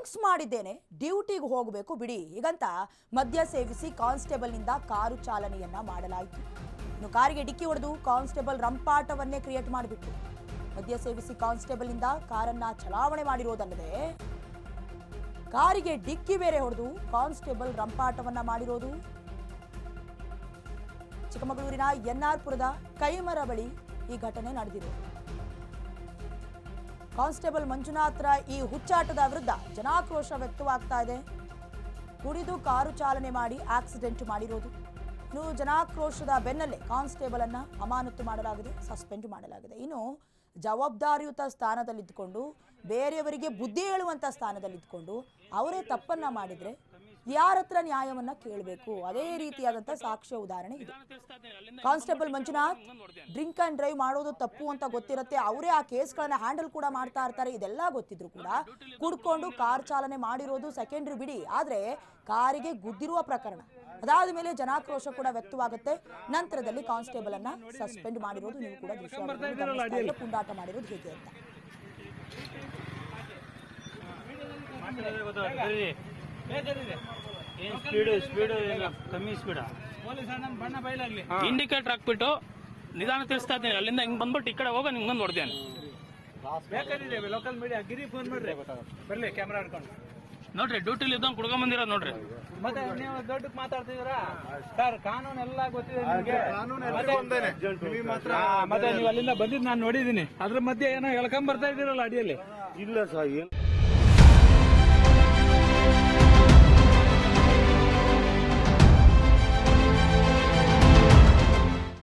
Drinks ಮಾಡಿದ್ದೇನೆ, ಡ್ಯೂಟಿಗೆ ಹೋಗಬೇಕು ಬಿಡಿ. ಹೀಗಂತ ಮದ್ಯ ಸೇವಿಸಿ ಕಾನ್ಸ್ಟೇಬಲ್ನಿಂದ ಕಾರು ಚಾಲನೆಯನ್ನ ಮಾಡಲಾಯಿತು. ಇನ್ನು ಕಾರಿಗೆ ಡಿಕ್ಕಿ ಹೊಡೆದು ಕಾನ್ಸ್ಟೇಬಲ್ ರಂಪಾಟವನ್ನೇ ಕ್ರಿಯೇಟ್ ಮಾಡಿಬಿಟ್ಟು ಮದ್ಯ ಸೇವಿಸಿ ಕಾನ್ಸ್ಟೇಬಲ್ನಿಂದ ಕಾರನ್ನ ಚಲಾವಣೆ ಮಾಡಿರೋದಲ್ಲದೆ, ಕಾರಿಗೆ ಡಿಕ್ಕಿ ಬೇರೆ ಹೊಡೆದು ಕಾನ್ಸ್ಟೇಬಲ್ ರಂಪಾಟವನ್ನ ಮಾಡಿರೋದು. ಚಿಕ್ಕಮಗಳೂರಿನ ಎನ್ಆರ್ಪುರದ ಕೈಮರ ಬಳಿ ಈ ಘಟನೆ ನಡೆದಿರೋದು ಕಾನ್ಸ್ಟೇಬಲ್ ಮಂಜುನಾಥ್ರ ಈ ಹುಚ್ಚಾಟದ ವಿರುದ್ಧ ಜನಾಕ್ರೋಶ ವ್ಯಕ್ತವಾಗ್ತಾ ಇದೆ. ಕುಡಿದು ಕಾರು ಚಾಲನೆ ಮಾಡಿ ಆಕ್ಸಿಡೆಂಟ್ ಮಾಡಿರೋದು. ಇನ್ನು ಜನಾಕ್ರೋಶದ ಬೆನ್ನಲ್ಲೇ ಕಾನ್ಸ್ಟೇಬಲ್ ಅನ್ನ ಅಮಾನತು ಮಾಡಲಾಗಿದೆ, ಸಸ್ಪೆಂಡ್ ಮಾಡಲಾಗಿದೆ. ಇನ್ನು ಜವಾಬ್ದಾರಿಯುತ ಸ್ಥಾನದಲ್ಲಿದ್ದುಕೊಂಡು, ಬೇರೆಯವರಿಗೆ ಬುದ್ಧಿ ಹೇಳುವಂತ ಸ್ಥಾನದಲ್ಲಿದ್ದುಕೊಂಡು, ಅವರೇ ತಪ್ಪನ್ನ ಮಾಡಿದ್ರೆ ಯಾರ ಹತ್ರ ನ್ಯಾಯವನ್ನ ಕೇಳಬೇಕು? ಅದೇ ರೀತಿಯಾದಂತಹ ಸಾಕ್ಷ್ಯ ಉದಾಹರಣೆ ಇದೆ. Constable Manjunath drink and drive ಮಾಡೋದು ತಪ್ಪು ಅಂತ ಗೊತ್ತಿರುತ್ತೆ. ಅವರೇ ಆ ಕೇಸ್ಗಳನ್ನ ಹ್ಯಾಂಡಲ್ ಕೂಡ ಮಾಡ್ತಾ ಇರ್ತಾರೆ. ಇದೆಲ್ಲ ಗೊತ್ತಿದ್ರು ಕೂಡ ಕುಡ್ಕೊಂಡು ಕಾರ್ ಚಾಲನೆ ಮಾಡಿರೋದು ಸೆಕೆಂಡ್ರಿ ಬಿಡಿ. ಆದ್ರೆ ಕಾರಿಗೆ ಗುದ್ದಿರುವ ಪ್ರಕರಣ. ಅದಾದ ಮೇಲೆ ಜನಾಕ್ರೋಶ ಕೂಡ ವ್ಯಕ್ತವಾಗುತ್ತೆ. ನಂತರದಲ್ಲಿ ಕಾನ್ಸ್ಟೇಬಲ್ ಅನ್ನ ಸಸ್ಪೆಂಡ್ ಮಾಡಿರೋದು ನೀವು ಕೂಡ ಪುಂಡಾಟ ಮಾಡಿರೋದು ಹೇಗೆ ಅಂತ. ಏನ್ ಸ್ಪೀಡ್ ಸ್ಪೀಡ್ ಕಮ್ಮಿ ಸ್ಪೀಡ್ ಇಂಡಿಕೇಟರ್ ಹಾಕ್ಬಿಟ್ಟು ನಿಧಾನ ತಿಳಿಸ್ತಾ ಇದ್ದೀನಿ. ಅಲ್ಲಿಂದ ಹಿಂಗ್ ಬಂದ್ಬಿಟ್ಟು ಈ ಕಡೆ ಹೋಗ ನಿಮ್ಗೆ ನೋಡ್ತೇನೆ ಬೇಕಾದ್ರೆ ಲೋಕಲ್ ಮೀಡಿಯಾ ಗಿರಿ ಫೋನ್ ಮಾಡ್ರಿ. ಬರ್ಲಿ ಕ್ಯಾಮ್ರಾ ಹಿಡ್ಕೊಂಡು. ನೋಡ್ರಿ ಡ್ಯೂಟಿಲಿ ಇದ್ದಂಗೆ ಕುಡ್ಕೊಂಡ್ ಬಂದಿರೋ ನೋಡ್ರಿ. ಮತ್ತೆ ನೀವು ದೊಡ್ಡಕ್ ಮಾತಾಡ್ತಿದೀರಾ ಸರ್ ಕಾನೂನು ಎಲ್ಲ ಗೊತ್ತಿದೆ ನಿಮ್ಗೆ. ಮತ್ತೆ ನೀವು ಅಲ್ಲಿಂದ ಬಂದಿದ್ದು ನಾನು ನೋಡಿದೀನಿ ಅದ್ರ ಮಧ್ಯೆ ಏನೋ ಹೇಳ್ಕೊಂಡ್ ಬರ್ತಾ ಇದ್ದೀರಲ್ಲ ಅಡಿಯಲ್ಲಿ. ಇಲ್ಲ ಸರ್ ಏನು